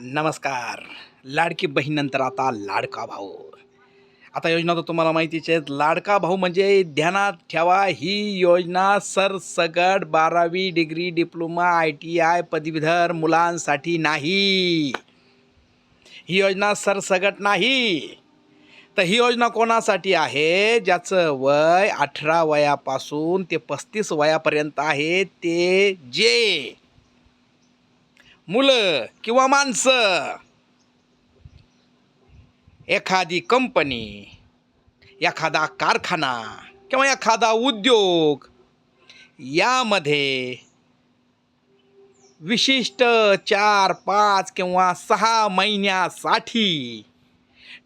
नमस्कार. लाडकी बहीणनंतर आता लाडका भाऊ. आता योजना तर तुम्हाला माहितीच आहेत. लाडका भाऊ म्हणजे ध्यानात ठेवा. ही योजना सरसगट बारावी degree diploma I T I पदवीधर मुलांसाठी नाही. ही योजना सरसगट नाही. तर ही योजना कोणासाठी आहे? ज्याचं वय अठरा वयापासून ते पस्तीस वयापर्यंत आहे ते जे मुलं किंवा माणसं. एखादी कंपनी एखादा कारखाना किंवा एखादा उद्योग यामध्ये विशिष्ट चार पाच किंवा सहा महिन्यासाठी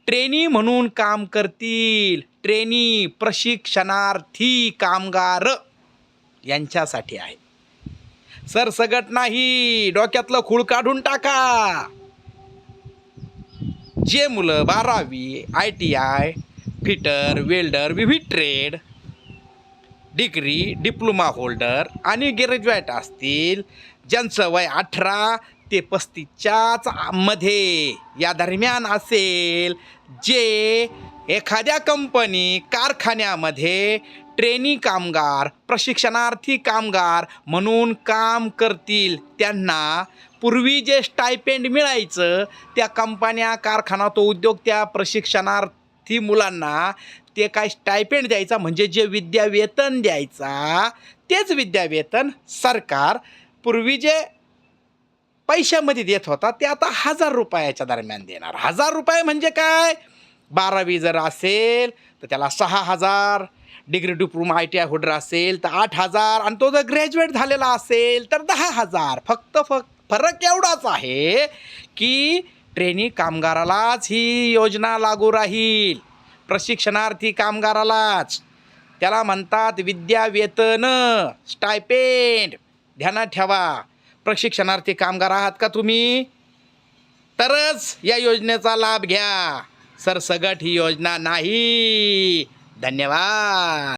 ट्रेनी म्हणून काम करतील. ट्रेनी प्रशिक्षणार्थी कामगार यांच्यासाठी आहे. सरसगट नाही डोक्यातलं खूळ काढून टाका. जे मुलं बारावी I T I fitter welder विविध ट्रेड डिग्री डिप्लोमा होल्डर आणि ग्रॅज्युएट असतील ज्यांचं वय अठरा ते पस्तीसच्याच मध्ये या दरम्यान असेल जे एखाद्या कंपनी कारखान्यामध्ये ट्रेनी कामगार प्रशिक्षणार्थी कामगार म्हणून काम करतील. त्यांना पूर्वी जे स्टायपेंड मिळायचं त्या कंपन्या कारखाना तो उद्योग त्या प्रशिक्षणार्थी मुलांना ते काय स्टायपेंड द्यायचा म्हणजे जे विद्यावेतन द्यायचा तेच विद्यावेतन सरकार पूर्वी जे पैशामध्ये देत होता ते आता हजार रुपयाच्या दरम्यान देणार. हजार रुपये म्हणजे काय? बारावी जर असेल तर त्याला सहा हजार degree diploma I T I holder असेल तर आठ हजार आणि तो जर ग्रॅज्युएट झालेला असेल तर दहा हजार. फक्त फक्त फरक एवढाच आहे की ट्रेनी कामगारालाच ही योजना लागू राहील. प्रशिक्षणार्थी कामगारालाच. त्याला म्हणतात विद्यावेतन स्टायपेंड. ध्यानात ठेवा. प्रशिक्षणार्थी कामगार आहात का तुम्ही? तरच या योजनेचा लाभ घ्या. सरसगट ही योजना नाही. धन्यवाद.